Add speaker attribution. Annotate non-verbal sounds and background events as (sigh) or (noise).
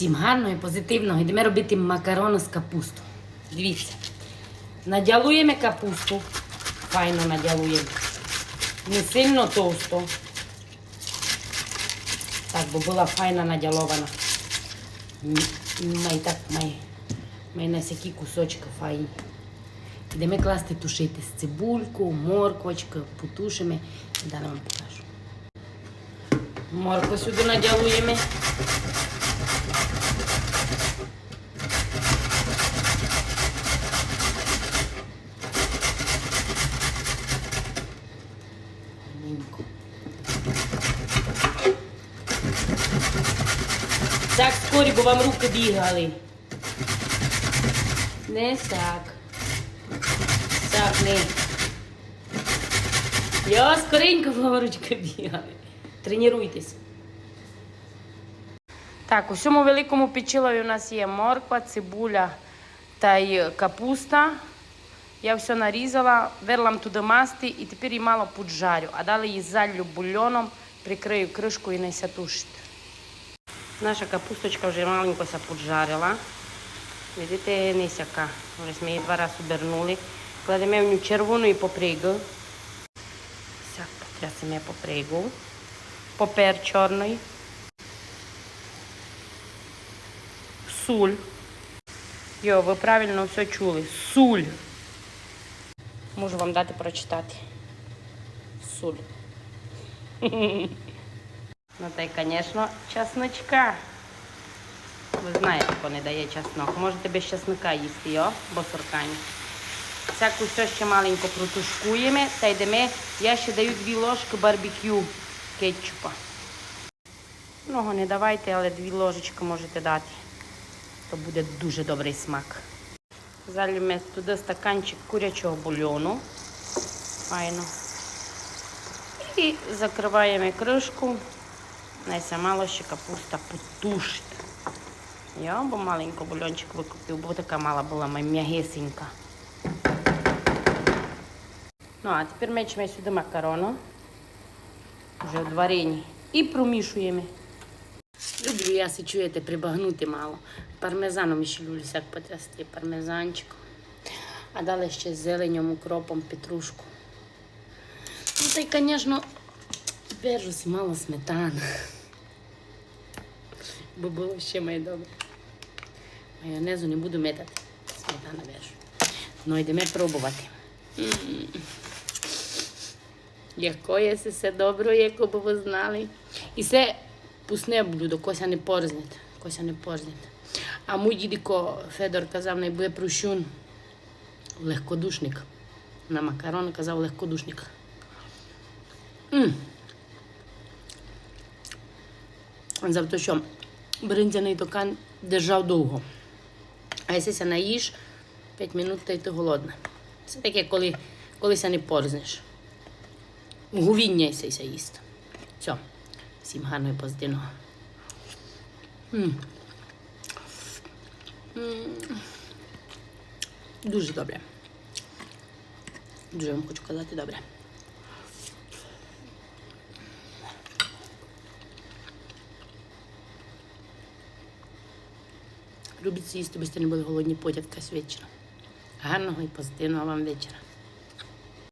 Speaker 1: Всім гарного і позитивного. Йдемо робити макарони з капусту. Дивіться. Надялуємо капусту. Файно надялуємо. Не сильно товсто. Так, бо була файна надялована. Май так, май, май на всякі кусочки файні. Йдемо класти тушити з цибульку, морквочку, потушимо. Далі вам покажу. Моркву сюди надялуємо. Так скорі, бо вам руки бігали. Не так. Так, не. Я скоренько бо вам ручки бігали. Тренуйтесь. Так, у цьому великому печилові у нас є морква, цибуля та й капуста. Я все нарізала, верлам туди масти і тепер її мало поджарю. А далі її залю бульйоном, прикрию кришку і не ся тушить. Наша капусточка вже маленько ся поджарила. Видите, не сяка. Вже ми її два рази обернули. Кладемо в нього червону і попригу. Сяк, потрясимо попригу. Попер чорний. Суль. Йо, ви правильно все чули. Суль. Можу вам дати прочитати. Суль. (laughs) Ну та й, звісно, чесночка. Ви знаєте, хто не дає чеснок. Можете без чесника їсти, йо, бо соркані. Всяку все ще маленько протушкуємо та йдемо. Я ще даю дві ложки барбекю кетчупа. Много не давайте, але дві ложечки можете дати. То буде дуже добрий смак. Заліме туди стаканчик курячого бульйону. Файно. І закриваємо кришку. Найся мало ще капуста потушить. Я бо маленько бульончик викупив, бо така мала була м'ягесенька. Ну, а тепер мечемо сюди макарону. Вже в варені. І промішуємо. Люблю я си чуєте, прибагнути мало. Пармезаном ще люблю всяк потрясти, пармезанчиком. А далі ще з зеленням, укропом, петрушку. Ну, та й, вержусь мало сметани. Бо було ще має добре. Майонезу не буду метати. Сметана вержу. Ну, йдемо пробувати. М. Якое це все добре, як би ви знали. І це пусне блюдо, кося не порзнет. Кося не порзнет. А мій дідико Федор казав, не буде прущун. Легкодушник. На макарон казав легкодушник. М. За те, що бринзяний токан держав довго. А якщо ся наїш, 5 минут та й ти голодна. Це таке, коли, коли ся не порзнеш. Гувіння ся їсти. Все. Всім гарного і позитивного. М. М. Дуже добре. Дуже вам хочу казати добре. Робіть їсти, бо не були голодні потягка з вечора. Гарного і позитивного вам вечора.